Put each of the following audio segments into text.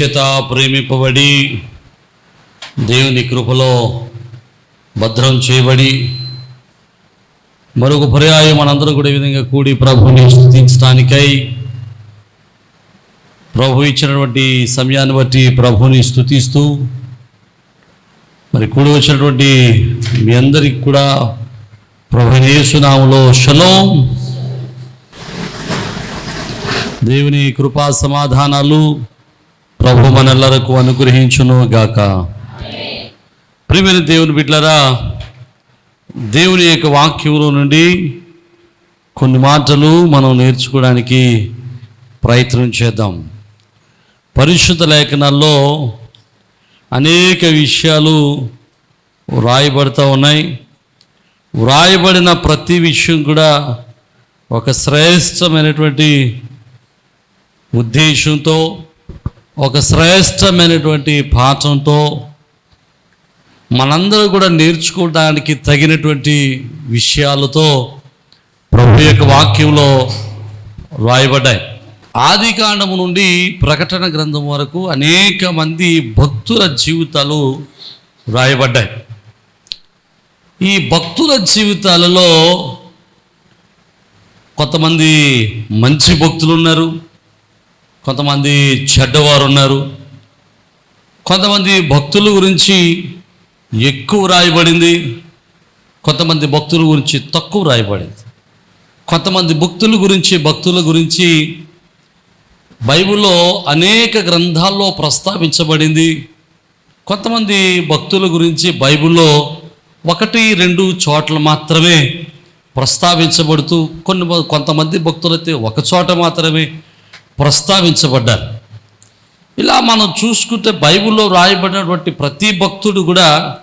చేత ప్రేమింపబడి దేవుని కృపలో భద్రం చేయబడి మరొక పర్యాయం మనందరం కూడా ఈ విధంగా కూడి ప్రభుని స్థుతించడానికై ప్రభు ఇచ్చినటువంటి సమయాన్ని బట్టి ప్రభుని స్థుతిస్తూ మరి కూడి వచ్చినటువంటి మీ అందరికి కూడా ప్రభు శలోం. షలోం దేవుని కృపా సమాధానాలు ప్రభు మనల్లరకు అనుగ్రహించును గాక. ప్రియమైన దేవుని బిడ్డలారా దేవుని యొక్క వాక్యంలో నుండి కొన్ని మాటలు మనం నేర్చుకోవడానికి ప్రయత్నం చేద్దాం. పరిశుద్ధ లేఖనాల్లో అనేక విషయాలు వ్రాయబడుతూ ఉన్నాయి. వ్రాయబడిన ప్రతి విషయం కూడా ఒక శ్రేష్టమైనటువంటి ఉద్దేశంతో ఒక శ్రేష్టమైనటువంటి పాఠంతో మనందరూ కూడా నేర్చుకోవడానికి తగినటువంటి విషయాలతో ప్రభు యొక్క వాక్యంలో రాయబడ్డాయి. ఆది కాండము నుండి ప్రకటన గ్రంథం వరకు అనేక మంది భక్తుల జీవితాలు రాయబడ్డాయి. ఈ భక్తుల జీవితాలలో కొంతమంది మంచి భక్తులు ఉన్నారు కొంతమంది చెడ్డవారు ఉన్నారు. కొంతమంది భక్తుల గురించి ఎక్కువ రాయబడింది. కొంతమంది భక్తుల గురించి తక్కువ రాయబడింది. కొంతమంది భక్తుల గురించి భక్తుల గురించి బైబిల్లో అనేక గ్రంథాల్లో ప్రస్తావించబడింది. కొంతమంది భక్తుల గురించి బైబిల్లో ఒకటి రెండు చోట్ల మాత్రమే ప్రస్తావించబడుతూ కొన్ని కొంతమంది భక్తులైతే ఒక చోట మాత్రమే ప్రస్తావించబడ్డారు. ఇలా మనం చూసుకుంటే బైబిల్లో రాయబడినటువంటి ప్రతి భక్తుడు కూడా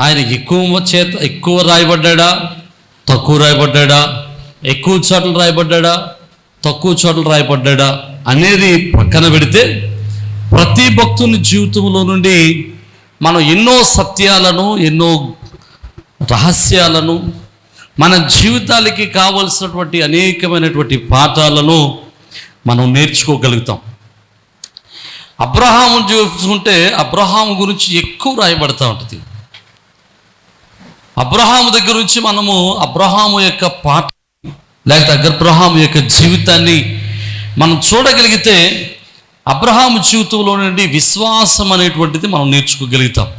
ఆయన ఎక్కువ చేత ఎక్కువ రాయబడ్డా తక్కువ రాయబడ్డా ఎక్కువ చోట్ల రాయబడ్డా తక్కువ చోట్ల రాయబడ్డా అనేది పక్కన పెడితే ప్రతి భక్తుని జీవితంలో నుండి మనం ఎన్నో సత్యాలను ఎన్నో రహస్యాలను మన జీవితాలకి కావలసినటువంటి అనేకమైనటువంటి పాఠాలను మనం నేర్చుకోగలుగుతాం. అబ్రహాము చూసుకుంటే అబ్రహాము గురించి ఎక్కువ రాయబడతా ఉంటుంది. అబ్రహాము దగ్గర నుంచి మనము అబ్రహాము యొక్క పాట లేకపోతే అబ్రహాము యొక్క జీవితాన్ని మనం చూడగలిగితే అబ్రహాము జీవితంలో నుండి విశ్వాసం అనేటువంటిది మనం నేర్చుకోగలుగుతాం.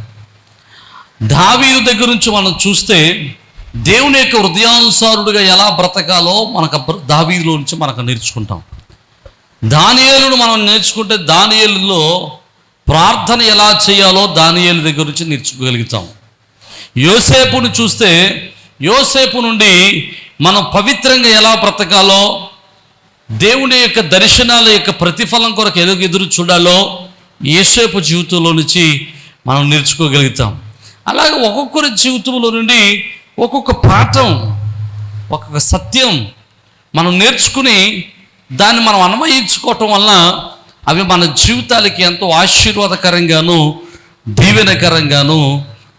దావీదు దగ్గర నుంచి మనం చూస్తే దేవుని యొక్క హృదయానుసారుడిగా ఎలా బ్రతకాలో మనకు అబ్ర- దావీదులో నుంచి మనకు నేర్చుకుంటాం. దానియేలును మనం నేర్చుకుంటే దానియేలులో ప్రార్థన ఎలా చేయాలో దానియేలు దగ్గర నుంచి నేర్చుకోగలుగుతాం. యోసేపును చూస్తే యోసేపు నుండి మనం పవిత్రంగా ఎలా బ్రతకాలో దేవుని యొక్క దర్శనాల యొక్క ప్రతిఫలం కొరకు ఎదుగు ఎదురు చూడాలో యేసేపు జీవితంలో నుంచి మనం నేర్చుకోగలుగుతాం. అలాగే ఒక్కొక్కరి జీవితంలో నుండి ఒక్కొక్క పాఠం ఒక్కొక్క సత్యం మనం నేర్చుకుని దాన్ని మనం అన్వయించుకోవటం వలన అవి మన జీవితాలకి ఎంతో ఆశీర్వాదకరంగాను దీవెనకరంగాను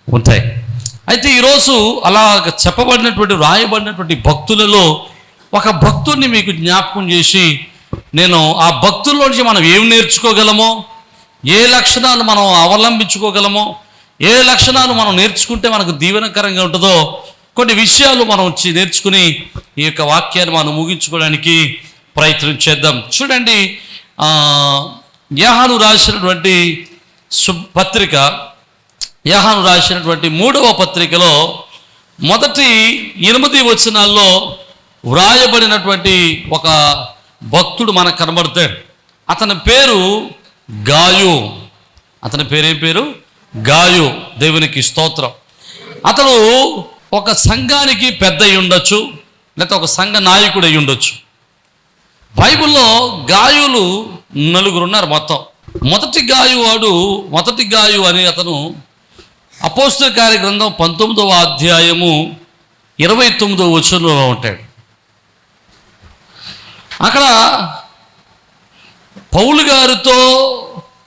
ఉంటాయి. అయితే ఈరోజు అలా చెప్పబడినటువంటి రాయబడినటువంటి భక్తులలో ఒక భక్తుడిని మీకు జ్ఞాపకం చేసి నేను ఆ భక్తుల్లో నుంచి మనం ఏం నేర్చుకోగలమో ఏ లక్షణాలు మనం అవలంబించుకోగలమో ఏ లక్షణాలు మనం నేర్చుకుంటే మనకు దీవెనకరంగా ఉంటుందో కొన్ని విషయాలు మనం నేర్చుకుని ఈ యొక్క వాక్యాన్ని మనం ముగించుకోవడానికి ప్రయత్నం చేద్దాం. చూడండి యహాను రాసినటువంటి సు పత్రిక యహాను రాసినటువంటి మూడవ పత్రికలో మొదటి ఎనిమిది వచనాల్లో వ్రాయబడినటువంటి ఒక భక్తుడు మనకు కనబడతాడు. అతని పేరు గాయు. అతని పేరేం పేరు? గాయు. దేవునికి స్తోత్రం. అతను ఒక సంఘానికి పెద్ద అయి ఉండొచ్చు లేకపోతే ఒక సంఘ నాయకుడు అయి ఉండొచ్చు బైబిల్లో గాయులు నలుగురు ఉన్నారు మొత్తం. మొదటి గాయు వాడు మొదటి గాయు అని అతను అపోస్తల కార్య గ్రంథం పంతొమ్మిదవ అధ్యాయము ఇరవై తొమ్మిదవ వచనంలో ఉంటాడు. అక్కడ పౌలు గారితో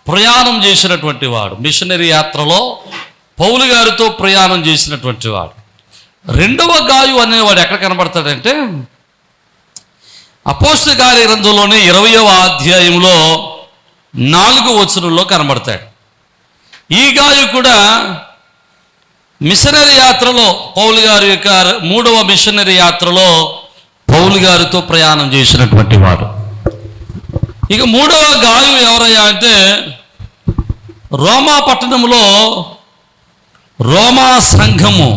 ప్రయాణం చేసినటువంటి వాడు మిషనరీ యాత్రలో పౌలు గారితో ప్రయాణం చేసినటువంటి వాడు. రెండవ గాయు అనేవాడు ఎక్కడ కనబడతాడంటే అపోస్త కార్య గ్రంథంలోనే ఇరవయవ అధ్యాయంలో నాలుగు వచనంలో కనబడతాడు. ఈ గాయు కూడా మిషనరీ యాత్రలో పౌలు గారి యొక్క మూడవ మిషనరీ యాత్రలో పౌలు గారితో ప్రయాణం చేసినటువంటి వాడు. ఇక మూడవ గాయం ఎవరయ్యా అంటే రోమా పట్టణంలో రోమా సంఘము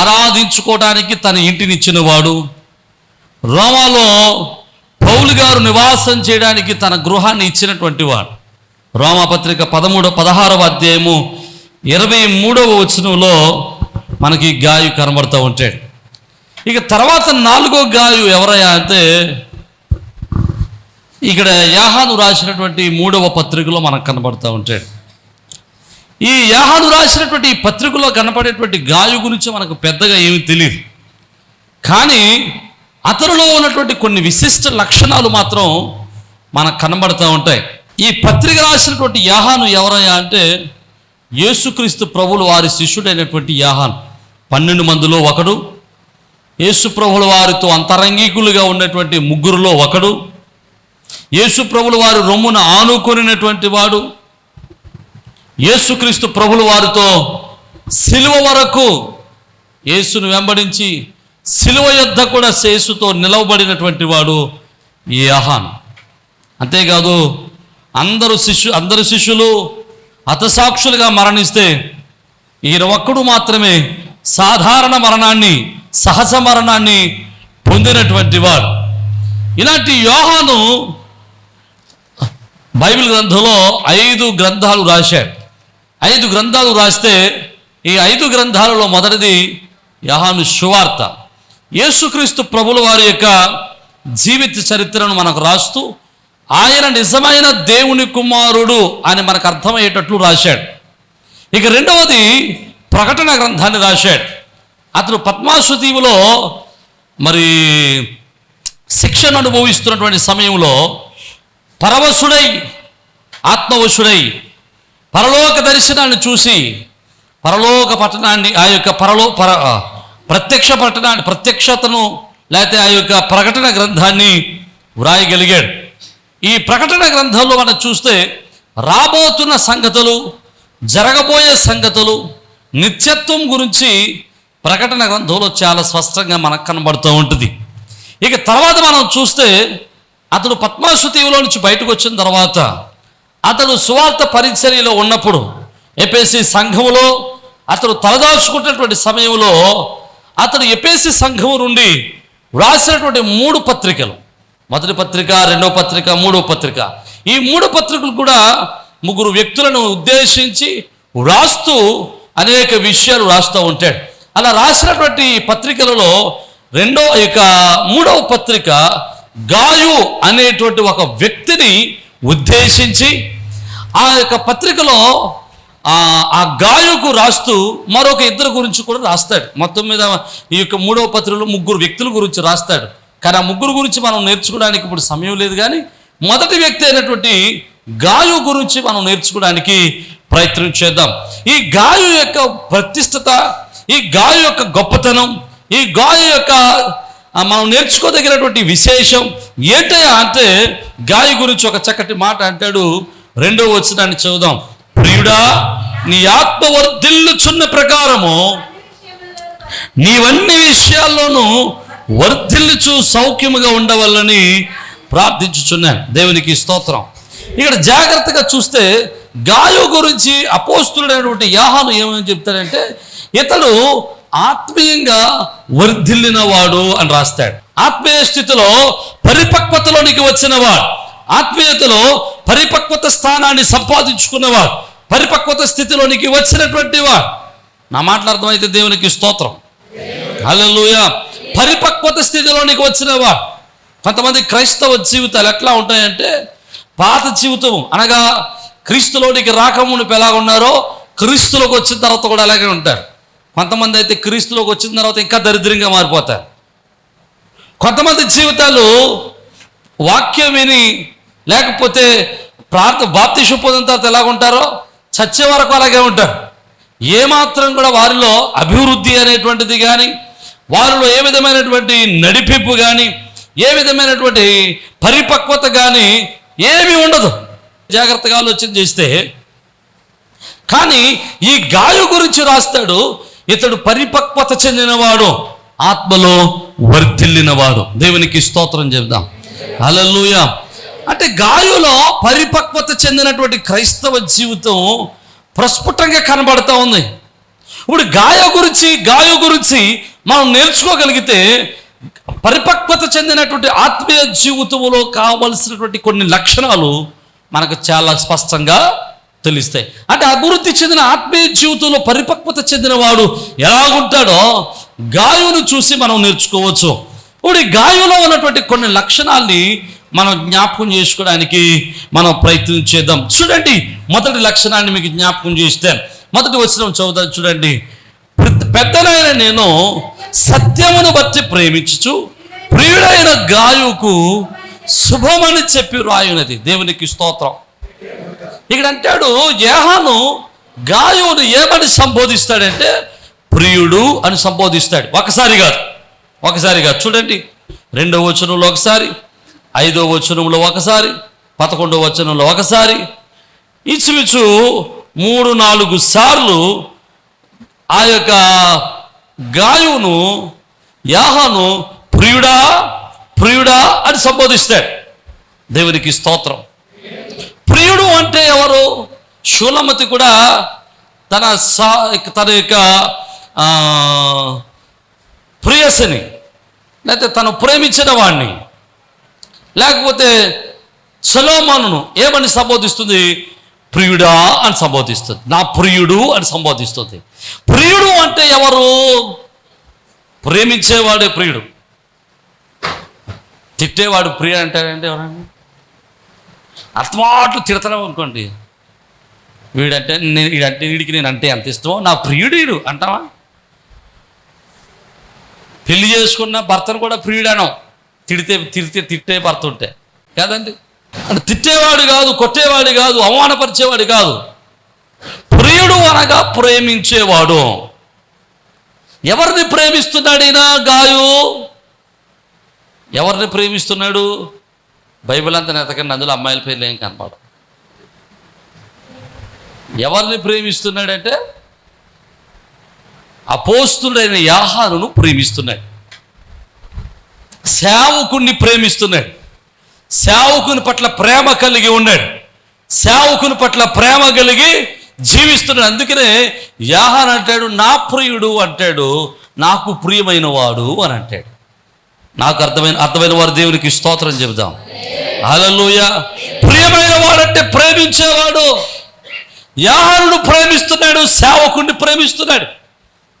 ఆరాధించుకోవడానికి తన ఇంటినిచ్చిన వాడు రోమాలో పౌలు గారు నివాసం చేయడానికి తన గృహాన్ని ఇచ్చినటువంటి వాడు. రోమాపత్రిక పదమూడు పదహారవ అధ్యాయము ఇరవై మూడవ వచనంలో మనకి గాయు కనబడుతూ ఉంటాడు. ఇక తర్వాత నాలుగో గాయు ఎవరయ్యా అంటే ఇక్కడ యాహాను రాసినటువంటి మూడవ పత్రికలో మనకు కనబడుతూ ఉంటాడు. ఈ యాహాను రాసినటువంటి ఈ పత్రికలో కనపడేటువంటి గాయు గురించి మనకు పెద్దగా ఏమీ తెలియదు కానీ అతనిలో ఉన్నటువంటి కొన్ని విశిష్ట లక్షణాలు మాత్రం మనకు కనబడుతూ ఉంటాయి. ఈ పత్రిక రాసినటువంటి యాహాను ఎవరయ్యా అంటే యేసుక్రీస్తు ప్రభులు వారి శిష్యుడైనటువంటి యాహాన్. పన్నెండు మందిలో ఒకడు యేసు ప్రభుల వారితో అంతరంగికులుగా ఉన్నటువంటి ముగ్గురులో ఒకడు యేసు ప్రభులు వారి రొమ్మున ఆనుకొనినటువంటి వాడు యేసుక్రీస్తు ప్రభుల వారితో సిలువ వరకు యేసును వెంబడించి సిలువ యొద్ద కూడా శేసుతో నిలవబడినటువంటి వాడు ఈ ఆహాన్ అంతేకాదు అందరు శిష్యు అందరు శిష్యులు హతసాక్షులుగా మరణిస్తే ఈయన ఒక్కడు మాత్రమే సాధారణ మరణాన్ని సహజ మరణాన్ని పొందినటువంటి వాడు. ఇలాంటి యోహాను బైబిల్ గ్రంథంలో ఐదు గ్రంథాలు రాశాడు. ఐదు గ్రంథాలు రాస్తే ఈ ఐదు గ్రంథాలలో మొదటిది యహాను సువార్త. యేసుక్రీస్తు ప్రభుల వారి యొక్క జీవిత చరిత్రను మనకు రాస్తూ ఆయన నిజమైన దేవుని కుమారుడు అని మనకు అర్థమయ్యేటట్లు రాశాడు. ఇక రెండవది ప్రకటన గ్రంథాన్ని రాశాడు. అతను పద్మాసు దీవులో మరి శిక్షణ అనుభవిస్తున్నటువంటి సమయంలో పరవశుడై ఆత్మవశుడై పరలోక దర్శనాన్ని చూసి పరలోక పట్టణాన్ని ఆ యొక్క పరలో పర ప్రత్యక్ష పట్టణాన్ని ప్రత్యక్షతను లేకపోతే ఆ యొక్క ప్రకటన గ్రంథాన్ని వ్రాయగలిగాడు. ఈ ప్రకటన గ్రంథంలో మనం చూస్తే రాబోతున్న సంగతులు జరగబోయే సంగతులు నిత్యత్వం గురించి ప్రకటన గ్రంథంలో చాలా స్పష్టంగా మనకు కనబడుతూ ఉంటుంది. ఇక తర్వాత మనం చూస్తే అతడు పద్మాసు నుంచి బయటకు వచ్చిన తర్వాత అతడు సువార్త పరిచర్యలో ఉన్నప్పుడు ఎపిసి సంఘములో అతడు తలదాచుకున్నటువంటి సమయంలో అతడు ఎపేసి సంఘం నుండి వ్రాసినటువంటి మూడు పత్రికలు. మొదటి పత్రిక రెండవ పత్రిక మూడవ పత్రిక. ఈ మూడు పత్రికలు కూడా ముగ్గురు వ్యక్తులను ఉద్దేశించి వ్రాస్తూ అనేక విషయాలు రాస్తూ ఉంటాడు. అలా రాసినటువంటి పత్రికలలో రెండో ఇక మూడవ పత్రిక గాయు అనేటువంటి ఒక వ్యక్తిని ఉద్దేశించి ఆ యొక్క పత్రికలో ఆ గాయకు రాస్తూ మరొక ఇద్దరు గురించి కూడా రాస్తాడు. మొత్తం మీద ఈ యొక్క మూడవ పత్రికలో ముగ్గురు వ్యక్తుల గురించి రాస్తాడు. కానీ ఆ ముగ్గురు గురించి మనం నేర్చుకోవడానికి ఇప్పుడు సమయం లేదు కానీ మొదటి వ్యక్తి అయినటువంటి గాయు గురించి మనం నేర్చుకోవడానికి ప్రయత్నం చేద్దాం. ఈ గాయు యొక్క ప్రతిష్టత ఈ గాయు యొక్క గొప్పతనం ఈ గాయు యొక్క మనం నేర్చుకోదగినటువంటి విశేషం ఏంటయ్యా అంటే గాయ గురించి ఒక చక్కటి మాట అంటాడు. రెండో వచ్చినాన్ని చదువుదాం. ప్రియుడా నీ ఆత్మ వర్ధిల్లుచున్న ప్రకారము నీవన్ని విషయాల్లోనూ వర్ధిల్లుచు సౌఖ్యముగా ఉండవల్లని ప్రార్థించుచున్నాను. దేవునికి స్తోత్రం. ఇక్కడ జాగ్రత్తగా చూస్తే గాయు గురించి అపోస్తుడైనటువంటి యాహాను ఏమని చెప్తాడంటే ఇతడు ఆత్మీయంగా వర్ధిల్లినవాడు అని రాస్తాడు. ఆత్మీయ స్థితిలో పరిపక్వతలోనికి వచ్చినవాడు. ఆత్మీయతలో పరిపక్వత స్థానాన్ని సంపాదించుకున్నవాడు పరిపక్వత స్థితిలోనికి వచ్చినటువంటి వాడు. నా మాటలు అర్థమైతే దేవునికి స్తోత్రం. హలోయ పరిపక్వత స్థితిలోనికి వచ్చినవాడు. కొంతమంది క్రైస్తవ జీవితాలు ఎట్లా ఉంటాయంటే పాత జీవితం అనగా క్రీస్తులోనికి రాకమునిపు ఎలాగున్నారో క్రీస్తులోకి వచ్చిన తర్వాత కూడా అలాగే ఉంటారు. కొంతమంది అయితే క్రీస్తులోకి వచ్చిన తర్వాత ఇంకా దరిద్రంగా మారిపోతారు. కొంతమంది జీవితాలు వాక్యం విని లేకపోతే ప్రార్థ బాప్తిషు పొందిన తర్వాత ఎలా ఉంటారో చచ్చే వరకు అలాగే ఉంటారు. ఏమాత్రం కూడా వారిలో అభివృద్ధి అనేటువంటిది కానీ వారిలో ఏ విధమైనటువంటి నడిపింపు కానీ ఏ విధమైనటువంటి పరిపక్వత కానీ ఏమీ ఉండదు. జాగ్రత్తగా ఆలోచన చేస్తే కానీ ఈ గాయు గురించి రాస్తాడు ఇతడు పరిపక్వత చెందినవాడు ఆత్మలో వర్ధిల్లినవాడు. దేవునికి స్తోత్రం చెబుదాం. హల్లెలూయా. అంటే గాయులో పరిపక్వత చెందినటువంటి క్రైస్తవ జీవితం ప్రస్ఫుటంగా కనబడతా ఉంది. ఇప్పుడు గాయ గురించి గాయ గురించి మనం నేర్చుకోగలిగితే పరిపక్వత చెందినటువంటి ఆత్మీయ జీవితంలో కావలసినటువంటి కొన్ని లక్షణాలు మనకు చాలా స్పష్టంగా తెలుస్తాయి. అంటే అభివృద్ధి చెందిన ఆత్మీయ జీవితంలో పరిపక్వత చెందిన వాడు ఎలాగుంటాడో గాయును చూసి మనం నేర్చుకోవచ్చు. ఇప్పుడు ఈ గాయంలో ఉన్నటువంటి కొన్ని లక్షణాల్ని మనం జ్ఞాపకం చేసుకోవడానికి మనం ప్రయత్నం చేద్దాం. చూడండి మొదటి లక్షణాన్ని మీకు జ్ఞాపకం చేస్తే మొదటి వచ్చిన చదువుతాను చూడండి. పెద్దనైన నేను సత్యమును బట్టి ప్రేమించుచు ప్రియుడైన గాయుకు శుభమని చెప్పి రాయునది దేవునికి స్తోత్రం. ఇక్కడ అంటాడు యేహాను గాయువును ఏమని సంబోధిస్తాడంటే ప్రియుడు అని సంబోధిస్తాడు. ఒకసారి కాదు ఒకసారి కాదు. చూడండి రెండవ వచనంలో ఒకసారి ఐదో వచనంలో ఒకసారి పదకొండవ వచనంలో ఒకసారి. ఇచ్చుమిచ్చు మూడు నాలుగు సార్లు ఆ యొక్క గాయును యాహాను ప్రియుడా ప్రియుడా అని సంబోధిస్తాడు. దేవునికి స్తోత్రం. ప్రియుడు అంటే ఎవరు? శూలమతి కూడా తన సా తన యొక్క ప్రియసిని ప్రియసని లేకపోతే తను ప్రేమించిన వాడిని లేకపోతే సలోమానును ఏమని సంబోధిస్తుంది? ప్రియుడా అని సంబోధిస్తుంది. నా ప్రియుడు అని సంబోధిస్తుంది. ప్రియుడు అంటే ఎవరు? ప్రేమించేవాడే ప్రియుడు. తిట్టేవాడు ప్రియుడు అంటారంటే ఎవరండి? అర్థమాట్లు తిడతాం అనుకోండి. వీడంటే నేను వీడంటే వీడికి నేను అంటే ఎంత ఇష్టమో నా ప్రియుడు వీడు అంటావా? పెళ్ళి చేసుకున్న భర్తను కూడా ప్రియుడనం తిడితే తిడితే తిట్టే పడుతుంటే ఉంటే. కాదండి? అంటే తిట్టేవాడు కాదు కొట్టేవాడు కాదు అవమానపరిచేవాడు కాదు. ప్రియుడు అనగా ప్రేమించేవాడు. ఎవరిని ప్రేమిస్తున్నాడైనా గాయు? ఎవరిని ప్రేమిస్తున్నాడు? బైబిల్ అంతా నెతకండి అందులో అమ్మాయిల పేర్లు ఏం కనపడవు. ఎవరిని ప్రేమిస్తున్నాడంటే అపోస్తుడైన యాహానును ప్రేమిస్తున్నాడు. సేవకుణ్ణి ప్రేమిస్తున్నాడు. సేవకుని పట్ల ప్రేమ కలిగి ఉన్నాడు. సేవకుని పట్ల ప్రేమ కలిగి జీవిస్తున్నాడు. అందుకనే యాహన్ అంటాడు నా ప్రియుడు అంటాడు నాకు ప్రియమైన వాడు అని అంటాడు. నాకు అర్థమైన అర్థమైన వారు దేవునికి స్తోత్రం చెబుదాం. హల్లెలూయ. ప్రియమైన వాడంటే ప్రేమించేవాడు. యాహను ప్రేమిస్తున్నాడు సేవకుణ్ణి ప్రేమిస్తున్నాడు.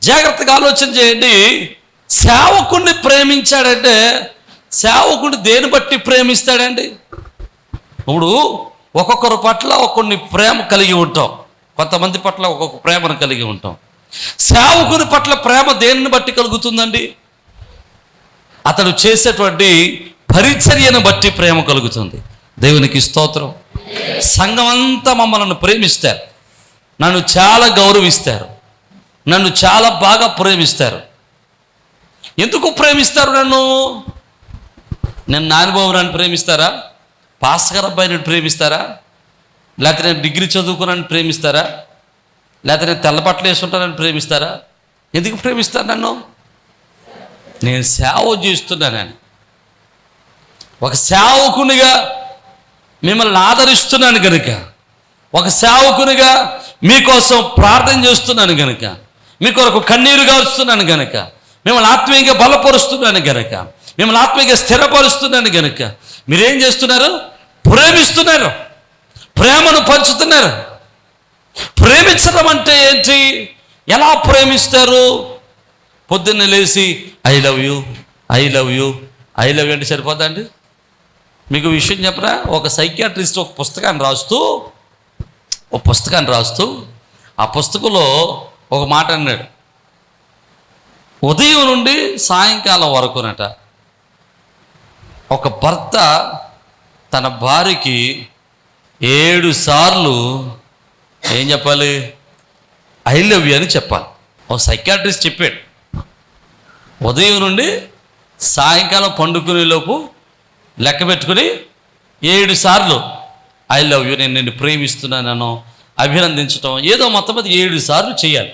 జాగ్రత్తగా ఆలోచన చేయండి. సేవకుణ్ణి ప్రేమించాడంటే సేవకుడు దేని బట్టి ప్రేమిస్తాడండి? ఇప్పుడు ఒక్కొక్కరి పట్ల కొన్ని ప్రేమ కలిగి ఉంటాం. కొంతమంది పట్ల ఒక్కొక్క ప్రేమను కలిగి ఉంటాం. సేవకుని పట్ల ప్రేమ దేనిని బట్టి కలుగుతుందండి? అతడు చేసేటువంటి పరిచర్యను బట్టి ప్రేమ కలుగుతుంది. దేవునికి స్తోత్రం. సంఘం అంతా మమ్మల్ని ప్రేమిస్తారు. నన్ను చాలా గౌరవిస్తారు. నన్ను చాలా బాగా ప్రేమిస్తారు. ఎందుకు ప్రేమిస్తారు నన్ను? నేను నానిబాబురాన్ని ప్రేమిస్తారా? పాస్కర్ నన్ను ప్రేమిస్తారా? లేకపోతే నేను డిగ్రీ చదువుకున్నాను ప్రేమిస్తారా? లేకపోతే నేను తెల్లపట్లు వేసుకుంటానని ప్రేమిస్తారా? ఎందుకు ప్రేమిస్తారు నన్ను? నేను సేవ చేస్తున్నానని ఒక సేవకునిగా మిమ్మల్ని ఆదరిస్తున్నాను కనుక ఒక సేవకునిగా మీకోసం ప్రార్థన చేస్తున్నాను కనుక మీ కొరకు కన్నీరు గారుస్తున్నాను కనుక మిమ్మల్ని ఆత్మీయంగా బలపరుస్తున్నాను గనక మిమ్మల్ని ఆత్మీయంగా స్థిరపరుస్తున్నాను గనక మీరేం చేస్తున్నారు? ప్రేమిస్తున్నారు. ప్రేమను పంచుతున్నారు. ప్రేమించడం అంటే ఏంటి? ఎలా ప్రేమిస్తారు? పొద్దున్న లేచి I love you I love you I love you అంటే సరిపోద్దా మీకు విషయం చెప్పరా? ఒక సైకియాట్రిస్ట్ ఒక పుస్తకాన్ని రాస్తూ ఒక పుస్తకాన్ని రాస్తూ ఆ పుస్తకంలో ఒక మాట అన్నాడు. ఉదయం నుండి సాయంకాలం వరకునట ఒక భర్త తన భార్యకి ఏడు సార్లు ఏం చెప్పాలి? ఐ లవ్ యూ అని చెప్పాలి. ఒక సైకాట్రిస్ట్ చెప్పాడు. ఉదయం నుండి సాయంకాలం పండుకునే లోపు లెక్క పెట్టుకుని ఏడు సార్లు ఐ లవ్ యూ నేను నిన్ను ప్రేమిస్తున్నాను అభినందించటం ఏదో మొత్తం మీద ఏడు సార్లు చేయాలి.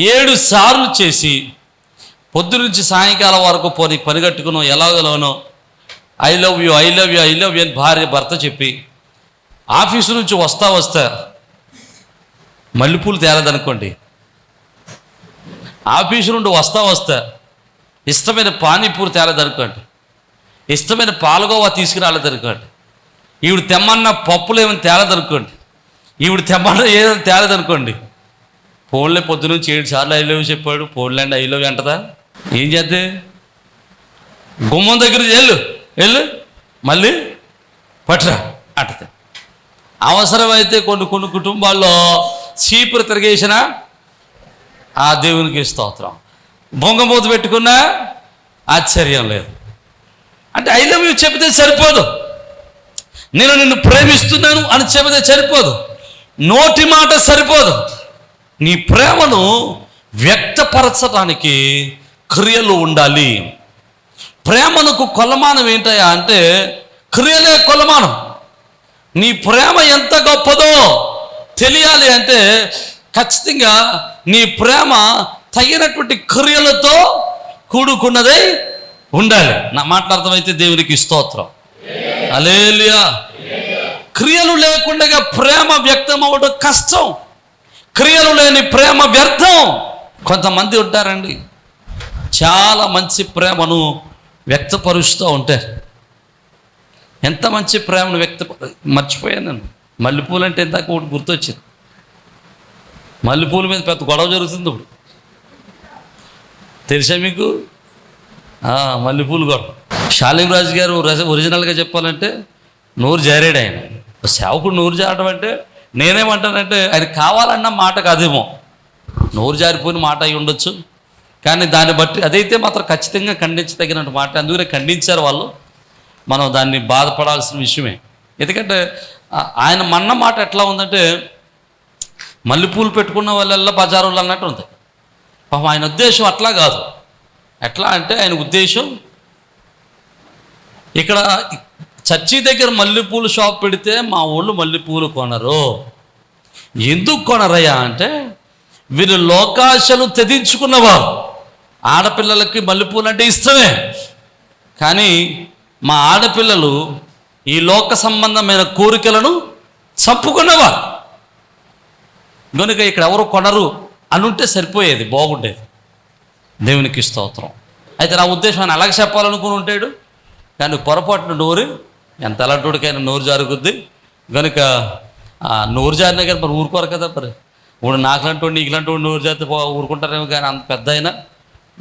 ఏడు సార్లు చేసి పొద్దు నుంచి సాయంకాలం వరకు పోనీ పని కట్టుకునో ఎలాగలోనో I love you I love you I love you అని భార్య భర్త చెప్పి ఆఫీసు నుంచి వస్తా వస్తా మల్లెపూలు తేలదనుకోండి. ఆఫీసు నుండి వస్తా వస్తా ఇష్టమైన పానీపూరి తేలదనుకోండి. ఇష్టమైన పాలగోవా తీసుకురాలేదనుకోండి. ఈవిడ తెమ్మన్న పప్పులు ఏమైనా తేలదనుకోండి. ఈవిడ తెమ్మన్న ఏదైనా తేలదనుకోండి. ఫోన్లే పొద్దు నుంచి ఏడు సార్లు ఐ లవ్ చెప్పాడు. ఫోన్లేండి ఐ లవ్ అంటదా? ఏం చేద్దే? గుమ్మం దగ్గర వెళ్ళు వెళ్ళు మళ్ళీ పట్రా అట్టతే అవసరమైతే కొన్ని కొన్ని కుటుంబాల్లో చీపురు తిరిగేసిన ఆ దేవునికి స్తోత్రం. బొంగమూత పెట్టుకున్నా ఆశ్చర్యం లేదు. అంటే ఐ లవ్ యూ చెబితే సరిపోదు. నేను నిన్ను ప్రేమిస్తున్నాను అని చెబితే సరిపోదు. నోటి మాట సరిపోదు. నీ ప్రేమను వ్యక్తపరచడానికి క్రియలు ఉండాలి. ప్రేమనకు కొలమానం ఏంటయ్యా అంటే క్రియలే కొలమానం. నీ ప్రేమ ఎంత గొప్పదో తెలియాలి అంటే ఖచ్చితంగా నీ ప్రేమ తగినటువంటి క్రియలతో కూడుకున్నదై ఉండాలి. నా మాట్లాడతామైతే దేవునికి స్తోత్రం. అలేలియా క్రియలు లేకుండా ప్రేమ వ్యక్తం అవ్వడం కష్టం. క్రియలు లేని ప్రేమ వ్యర్థం. కొంతమంది ఉంటారండి. చాలా మంచి ప్రేమను వ్యక్తపరుస్తూ ఉంటారు ఎంత మంచి ప్రేమను వ్యక్త మర్చిపోయాను నేను. మల్లెపూలు అంటే ఇందాక ఒకటి గుర్తొచ్చింది. మల్లెపూల మీద పెద్ద గొడవ జరుగుతుంది ఇప్పుడు. తెలుసా మీకు? మల్లెపూలు గొడవ. శాలింరాజు గారు ఒరిజినల్గా చెప్పాలంటే నోరు జారాడు ఆయన. సేవకుడు నోరు జారడం అంటే నేనేమంటానంటే ఆయన కావాలన్న మాట కాదేమో. నోరు జారిపోయిన మాట అయి ఉండొచ్చు. కానీ దాన్ని బట్టి అదైతే మాత్రం ఖచ్చితంగా ఖండించదగినట్టు మాట. అందుకనే ఖండించారు వాళ్ళు. మనం దాన్ని బాధపడాల్సిన విషయమే. ఎందుకంటే ఆయన మన్న మాట ఎట్లా ఉందంటే మల్లెపూలు పెట్టుకున్న వాళ్ళల్లో బజారులు అన్నట్టు ఉంది. పాపం ఆయన ఉద్దేశం అట్లా కాదు. ఎట్లా అంటే ఆయన ఉద్దేశం ఇక్కడ చర్చి దగ్గర మల్లెపూలు షాప్ పెడితే మా ఊళ్ళు మల్లెపూలు కొనరు. ఎందుకు కొనరయ్యా అంటే వీరు లోకాశలు తెదించుకున్నవారు. ఆడపిల్లలకి మల్లెపూలు అంటే ఇష్టమే. కానీ మా ఆడపిల్లలు ఈ లోక సంబంధమైన కోరికలను చంపుకున్నవారు కనుక ఇక్కడ ఎవరు కొనరు అని ఉంటే సరిపోయేది బాగుండేది. దేవునికి స్తోత్రం. అయితే నా ఉద్దేశం ఆయన అలాగ చెప్పాలనుకుని ఉంటాడు. కానీ పొరపాటున నోరు ఎంత అలాంటికైనా నోరు జారుగుద్ది. కనుక నోరు జారినా కానీ మరి ఊరుకోరు కదా మరి. ఇప్పుడు నాకులాంటి వాడు నీకులాంటి వాడు నోరు జారితే ఊరుకుంటారేమో కానీ అంత పెద్ద అయినా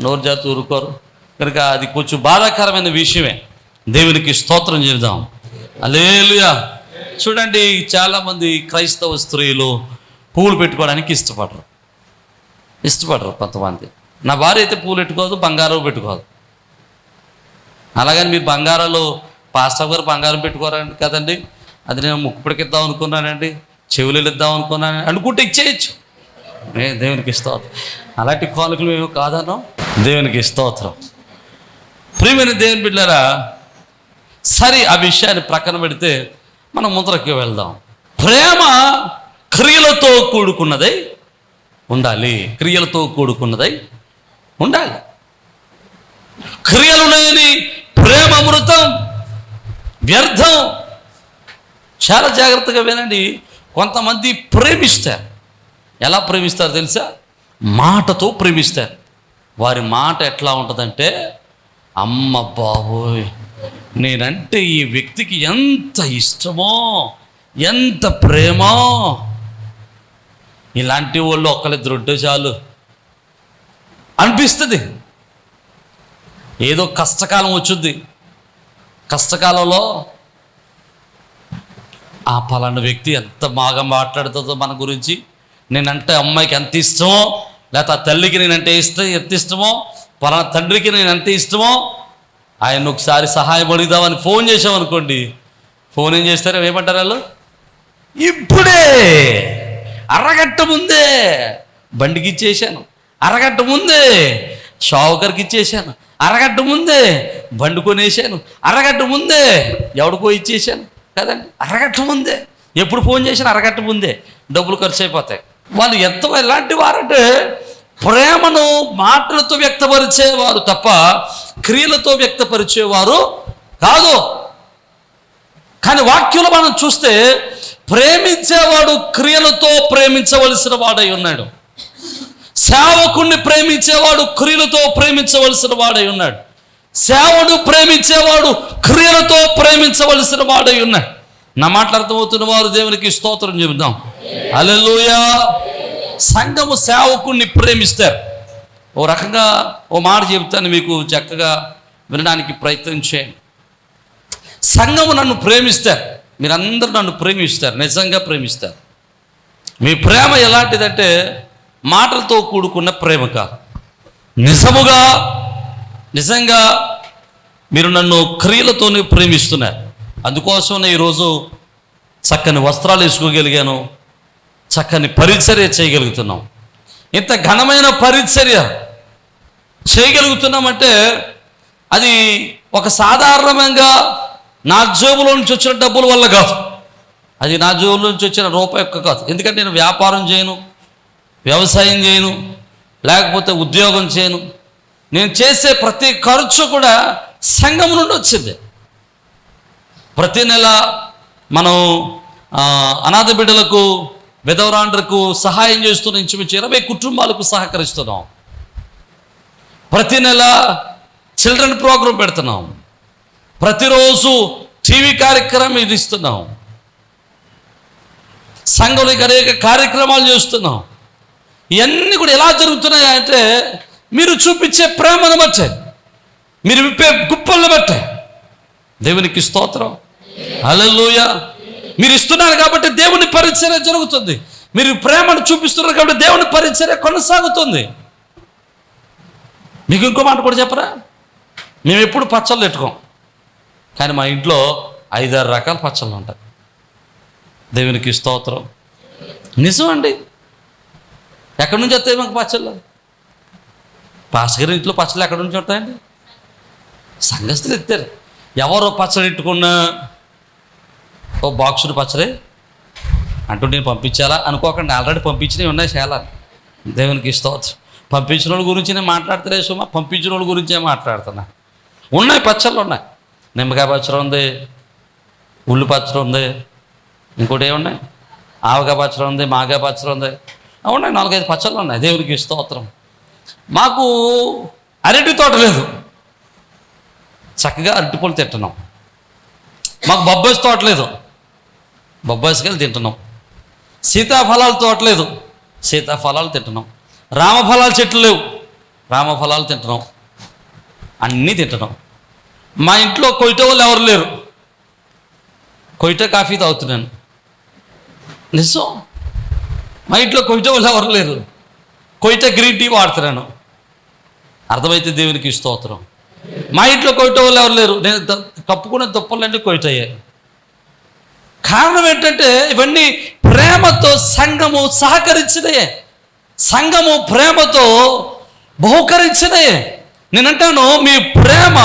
నోరు జాతి ఊరుకోరు. కనుక అది కొంచెం బాధాకరమైన విషయమే. దేవునికి స్తోత్రం చేద్దాం అలేలుయా చూడండి చాలామంది క్రైస్తవ స్త్రీలు పూలు పెట్టుకోవడానికి ఇష్టపడరు. ఇష్టపడరు కొంతమంది. నా భార్య అయితే పూలు పెట్టుకోదు బంగారం పెట్టుకోదు. అలాగని మీరు బంగారాలు పాస్టర్ గారు బంగారం పెట్టుకోరండి కదండి. అది నేను ముక్కుపిడికిద్దాం అనుకున్నానండి చెవులు ఇద్దాం అనుకున్నాను అనుకుంటే ఇచ్చేయచ్చు. దేవునికి స్తోత్రం. అలాంటి కానుకలు మేము కాదన్నాం. దేవునికి స్తోత్రం. ప్రియమైన దేవుని బిడ్డారా సరే ఆ విషయాన్ని ప్రక్కన పెడితే మనం ముందరకి వెళ్దాం. ప్రేమ క్రియలతో కూడుకున్నదై ఉండాలి. క్రియలతో కూడుకున్నదై ఉండాలి. క్రియలు లేని ప్రేమ అమృతం వ్యర్థం. చాలా జాగ్రత్తగా వినండి. కొంతమంది ప్రేమిస్తారు. ఎలా ప్రేమిస్తారు తెలుసా? మాటతో ప్రేమిస్తారు. వారి మాట ఎట్లా ఉంటుందంటే అమ్మ బాబోయ్ నేనంటే ఈ వ్యక్తికి ఎంత ఇష్టమో ఎంత ప్రేమో. ఇలాంటి వాళ్ళు ఒక్కరిద్దరు ఉంటే చాలు. అనిపిస్తుంది. ఏదో కష్టకాలం వచ్చింది కష్టకాలంలో ఆ పలానా వ్యక్తి ఎంత బాగా మాట్లాడుతుందో మన గురించి నేనంటే అమ్మాయికి ఎంత ఇష్టమో లేకపోతే ఆ తల్లికి నేనంటే ఇష్టం ఎంత ఇష్టమో పలానా తండ్రికి నేను ఎంత ఇష్టమో ఆయన ఒకసారి సహాయం అడుగుదామని ఫోన్ చేసామనుకోండి ఫోన్ ఏం చేస్తారో? ఏమంటారు వాళ్ళు? ఇప్పుడే! అరగంట ముందే! బండికి ఇచ్చేసాను అరగంట ముందే! షావుకర్కి ఇచ్చేసాను అరగంట ముందే! బండి కొనేసాను అరగంట ముందే! ఎవడికో ఇచ్చేసాను కదండి? అరగంట ముందే! ఎప్పుడు ఫోన్ చేసినా అరగంట ముందే! డబ్బులు ఖర్చు అయిపోతాయి. వాళ్ళు ఎంతో ఎలాంటి వారంటే ప్రేమను మాటలతో వ్యక్తపరిచేవారు తప్ప క్రియలతో వ్యక్తపరిచేవారు కాదు. కానీ వాక్యంలో మనం చూస్తే ప్రేమించేవాడు క్రియలతో ప్రేమించవలసిన వాడై ఉన్నాడు. సేవకుణ్ణి ప్రేమించేవాడు క్రియలతో ప్రేమించవలసిన వాడై ఉన్నాడు. సేవను ప్రేమించేవాడు క్రియలతో ప్రేమించవలసిన వాడై ఉన్నాడు. నా మాట్లాడుతూ వారు దేవునికి స్తోత్రం చెబుదాం. అలెలుయా సంఘము సేవకుణ్ణి ప్రేమిస్తారు. ఓ రకంగా ఓ మాట చెబుతాను మీకు చక్కగా వినడానికి ప్రయత్నం చేయండి. సంఘము నన్ను ప్రేమిస్తారు. మీరందరూ నన్ను ప్రేమిస్తారు. నిజంగా ప్రేమిస్తారు. మీ ప్రేమ ఎలాంటిదంటే మాటలతో కూడుకున్న ప్రేమ కాదు. నిజముగా నిజంగా మీరు నన్ను క్రియలతోనే ప్రేమిస్తున్నారు. అందుకోసమే ఈరోజు చక్కని వస్త్రాలు వేసుకోగలిగాను. చక్కని పరిచర్య చేయగలుగుతున్నాం. ఇంత ఘనమైన పరిచర్య చేయగలుగుతున్నామంటే అది ఒక సాధారణంగా నా జేబులో నుంచి వచ్చిన డబ్బుల వల్ల కాదు. అది నా జేబులో నుంచి వచ్చిన రూపాయి యొక్క కాదు. ఎందుకంటే నేను వ్యాపారం చేయను వ్యవసాయం చేయను లేకపోతే ఉద్యోగం చేయను. నేను చేసే ప్రతి ఖర్చు కూడా సంఘం నుండి వచ్చింది. ప్రతి నెల మనం అనాథ బిడ్డలకు విధవరాండ్రకు సహాయం చేస్తున్న ఇంచుమించు ఇరవై కుటుంబాలకు సహకరిస్తున్నాం. ప్రతి నెల చిల్డ్రన్ ప్రోగ్రాం పెడుతున్నాం. ప్రతిరోజు టీవీ కార్యక్రమం ఇది ఇస్తున్నాం సంఘంలోకి అనేక కార్యక్రమాలు చేస్తున్నాం. ఇవన్నీ కూడా ఎలా జరుగుతున్నాయి అంటే మీరు చూపించే ప్రేమను బట్టే మీరు విప్పే గుప్పలను బట్టే. దేవునికి స్తోత్రం. హల్లెలూయ. మీరు ఇస్తున్నారు కాబట్టి దేవుని పరిచర్య జరుగుతుంది. మీరు ప్రేమను చూపిస్తున్నారు కాబట్టి దేవుని పరిచర్య కొనసాగుతుంది. మీకు ఇంకో మాట కూడా చెప్పరా? మేము ఎప్పుడు పచ్చళ్ళు పెట్టుకోం. కానీ మా ఇంట్లో ఐదారు రకాల పచ్చళ్ళు ఉంటాయి. దేవునికి స్తోత్రం. నిజం అండి. ఎక్కడి నుంచి వస్తాయి మాకు పచ్చళ్ళు? పాస్ ఇంట్లో పచ్చళ్ళు ఎక్కడి నుంచి ఉంటాయండి? సంఘస్థులు ఎత్తారు ఎవరో పచ్చడి పెట్టుకున్నా ఓ బాక్సుడు పచ్చడి అంటూ నేను పంపించాలా? అనుకోకండి ఆల్రెడీ పంపించినవి ఉన్నాయి చాలా. దేవునికి స్తోత్రం. పంపించిన వాళ్ళ గురించి నేను మాట్లాడతలే సుమా పంపించిన వాళ్ళ గురించే మాట్లాడుతున్నా. ఉన్నాయి పచ్చళ్ళు ఉన్నాయి. నిమ్మకాయ పచ్చడి ఉంది ఉల్లి పచ్చడి ఉంది ఇంకోటి ఏమున్నాయి ఆవకాయ పచ్చడి ఉంది మాగాయ పచ్చడి ఉంది. ఉన్నాయి నాలుగైదు పచ్చళ్ళు ఉన్నాయి. దేవునికి స్తోత్రం. మాకు అరటి తోట లేదు. చక్కగా అరటిపళ్ళు తింటున్నాం. మాకు బొబ్బాయి తోట లేదు. బొబ్బాయికాయలు తింటున్నాం. సీతాఫలాలు తోటలేదు. సీతాఫలాలు తింటున్నాం. రామఫలాలు చెట్లు లేవు. రామఫలాలు తింటున్నాం. అన్నీ తింటున్నాం. మా ఇంట్లో కొయిట వాళ్ళు ఎవరు లేరు. కొయిట కాఫీ తాగుతున్నాను. నిజం? మా ఇంట్లో కొయిట వాళ్ళు ఎవరు లేరు. కొయిట గ్రీన్ టీ వాడుతున్నాను. అర్థమైతే దేవునికి స్తోత్రం. మా ఇంట్లో కొయిట వాళ్ళు ఎవరు లేరు. నేను ద- కప్పుకునే దుప్పలంటే కొయిటయ్యాయి కారణం ఏంటంటే ఇవన్నీ ప్రేమతో సంఘము సహకరించినయే. సంఘము ప్రేమతో బహుకరించినయే. నేనంటాను మీ ప్రేమ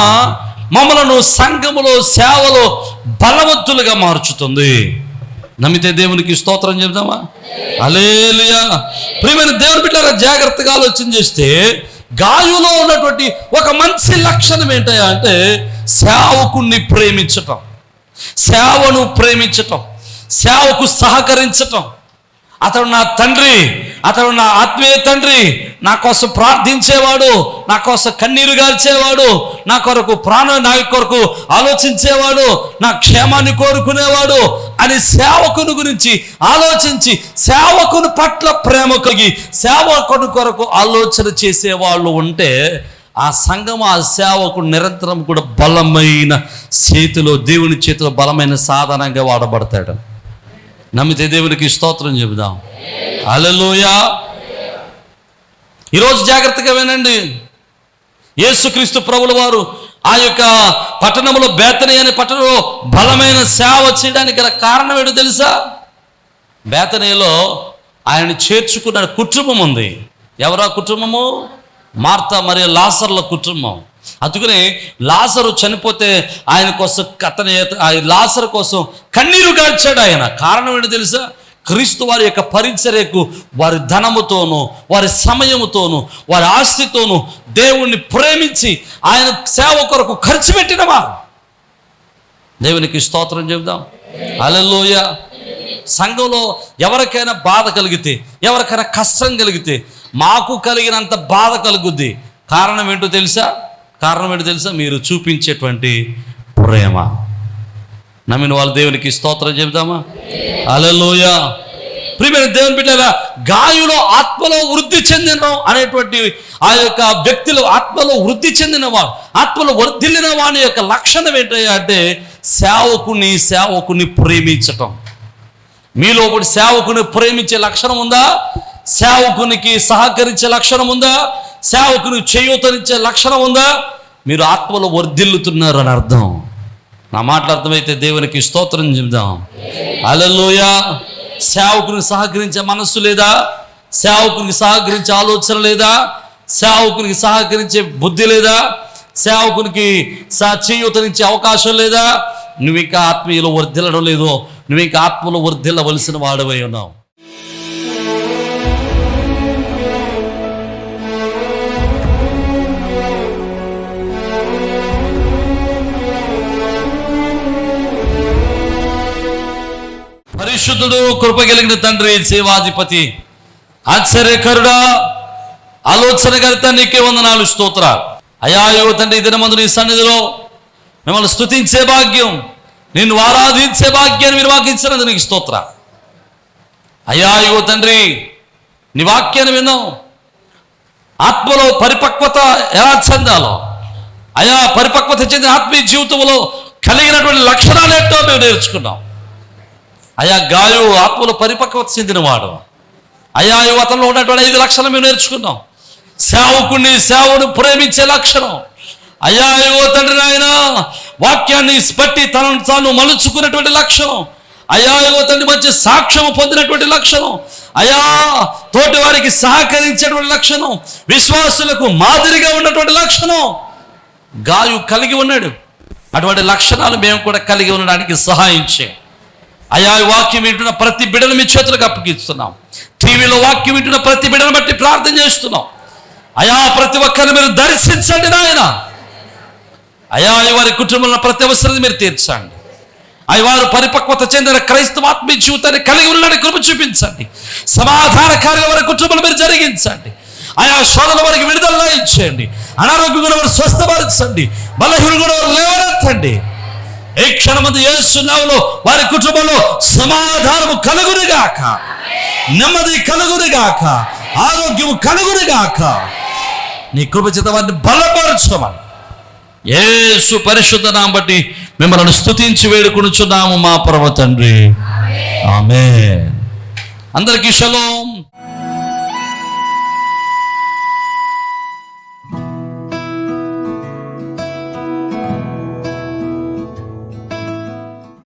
మమ్మలను సంఘములో సేవలో బలవంతులుగా మార్చుతుంది. నమ్మితే దేవునికి స్తోత్రం చెప్దామా అలేలుయా ప్రియమైన దేవుని బిడ్డల జాగ్రత్తగా ఆలోచన చేస్తే గాయులో ఉన్నటువంటి ఒక మంచి లక్షణం ఏంటయ్యా అంటే సేవకుణ్ణి ప్రేమించటం. సేవను ప్రేమించటం సేవకు సహకరించటం. అతడు నా తండ్రి అతడు నా ఆత్మీయ తండ్రి నా కోసం ప్రార్థించేవాడు నా కోసం కన్నీరు గాల్చేవాడు నా కొరకు ప్రాణ నా కొరకు ఆలోచించేవాడు నా క్షేమాన్ని కోరుకునేవాడు అని సేవకుని గురించి ఆలోచించి సేవకుని పట్ల ప్రేమ కలిగి సేవకుని కొరకు ఆలోచన చేసేవాళ్ళు ఉంటే ఆ సంఘం ఆ సేవకుడు నిరంతరం కూడా బలమైన చేతిలో దేవుని చేతిలో బలమైన సాధనంగా వాడబడతాడు. నమ్మితే దేవునికి స్తోత్రం చెబుదాం. అలలోయా ఈరోజు జాగ్రత్తగా వినండి. యేసుక్రీస్తు ప్రభుల వారు ఆ యొక్క పట్టణంలో బేతని అనే పట్టణంలో బలమైన సేవ చేయడానికి గల కారణం ఏంటో తెలుసా? బేతనీలో ఆయన చేర్చుకున్న కుటుంబం ఉంది. ఎవరా కుటుంబము? మార్త మరియు లాసర్ల కుటుంబం. అందుకనే లాసరు చనిపోతే ఆయన కోసం అతని లాసర్ కోసం కన్నీరు గార్చాడు ఆయన. కారణం ఏంటి తెలుసా? క్రీస్తు వారి యొక్క పరిచర్యకు వారి ధనముతోనూ వారి సమయముతోనూ వారి ఆస్తితోనూ దేవుణ్ణి ప్రేమించి ఆయన సేవ కొరకు ఖర్చు పెట్టినవా దేవునికి స్తోత్రం చెబుదాం. అలలోయ సంఘంలో ఎవరికైనా బాధ కలిగితే ఎవరికైనా కష్టం కలిగితే మాకు కలిగినంత బాధ కలుగుద్ది. కారణం ఏంటో తెలుసా? కారణం ఏంటో తెలుసా? మీరు చూపించేటువంటి ప్రేమ. నమ్మిన వాళ్ళ దేవునికి స్తోత్రం చెబుదామా అలలోయ ప్రియమైన దేవుని బిడ్డరా గాయులో ఆత్మలో వృద్ధి చెందిన అనేటువంటి ఆ యొక్క వ్యక్తులు ఆత్మలో వృద్ధి చెందినవాడు ఆత్మలో వర్ధిల్లిన వాని యొక్క లక్షణం ఏంటంటే సేవకుని సేవకుని ప్రేమించటం. మీలో ఒకటి సేవకుని ప్రేమించే లక్షణం ఉందా? సేవకునికి సహకరించే లక్షణం ఉందా? సేవకుని చేయూతనిచ్చే లక్షణం ఉందా? మీరు ఆత్మలో వర్ధిల్లుతున్నారు అని అర్థం. నా మాటలు అర్థమైతే దేవునికి స్తోత్రం చెబుదాం. అలలోయ సేవకుని సహకరించే మనస్సు లేదా? సేవకునికి సహకరించే ఆలోచన లేదా? సేవకునికి సహకరించే బుద్ధి లేదా? సేవకునికి సా చేయూతనిచ్చే అవకాశం లేదా? నువ్వు ఇంకా ఆత్మీయులు వర్ధిల్లడం లేదో నువ్వు ఇంకా ఆత్మలో వర్ధిల్లవలసిన వాడవై ఉన్నావు. పరిశుద్ధుడు కృప కలిగిన తండ్రి సేవాధిపతి ఆశ్చర్యకరుడా ఆలోచనకర్త నీకే వందనాలు స్తోత్ర అయా యువ తండ్రి దినమందు నీ సన్నిధిలో మిమ్మల్ని స్తుతించే భాగ్యం నిన్ను ఆరాధించే భాగ్యాన్ని మీరు మాకు ఇచ్చినది నీకు స్తోత్ర. అయ్యా యువ తండ్రి నీ వాక్యాన్ని విన్నాం. ఆత్మలో పరిపక్వత ఎలా చెందాలో అయా పరిపక్వత చెందిన ఆత్మీయ జీవితంలో కలిగినటువంటి లక్షణాలు ఏంటో మేము నేర్చుకున్నాం. అయా గాయు ఆత్మలో పరిపక్వత చెందినవాడు. అయా యువతలో ఉన్నటువంటి ఐదు లక్షణం మేము నేర్చుకున్నాం. సేవకుణ్ణి సేవను ప్రేమించే లక్షణం. అయ్యా యువ తండ్రి నాయన వాక్యాన్ని స్పట్టి తనను తాను మలుచుకున్నటువంటి లక్షణం. అయ్యా యువ తండ్రి మంచి సాక్ష్యం పొందినటువంటి లక్షణం. అయ్యా తోటి వారికి సహకరించేటువంటి లక్షణం. విశ్వాసులకు మాదిరిగా ఉన్నటువంటి లక్షణం. గాయు కలిగి ఉన్నాడు. అటువంటి లక్షణాలు మేము కూడా కలిగి ఉండడానికి సహాయం చేయం. అయా వాక్యం వింటున్న ప్రతి బిడ్డను మీ చేతులకు అప్పగిస్తున్నాం. టీవీలో వాక్యం వింటున్న ప్రతి బిడ్డను బట్టి ప్రార్థన చేస్తున్నాం. అయా ప్రతి ఒక్కరిని మీరు దర్శించండి నాయన. అయా వారి కుటుంబంలో ప్రతి అవసరం మీరు తీర్చండి. అవి వారు పరిపక్వత చెందిన క్రైస్తవ ఆత్మీయ జీవితాన్ని కలిగి ఉండడానికి కృప చూపించండి. సమాధానకారిగా వారి కుటుంబంలో మీరు జరిగించండి. ఆయా శోధన వారికి విడుదల ఇచ్చేయండి అనారోగ్యం కూడా వారు స్వస్థపరచండి. బలహీన కూడా వారు లేవనెత్తండి. ఏ క్షణమంది ఏసునావులో వారి కుటుంబంలో సమాధానము కలుగునిగాక నెమ్మది కలుగునిగాక ఆరోగ్యము కలుగునిగాక నీ కృప చేత వారిని బలపరచమని. యేసు పరిశుద్ధ నాం బట్టి మిమ్మల్ని స్థుతించి వేడుకొనుచున్నాము మా పరమ తండ్రి ఆమె అందరికీ షలోం.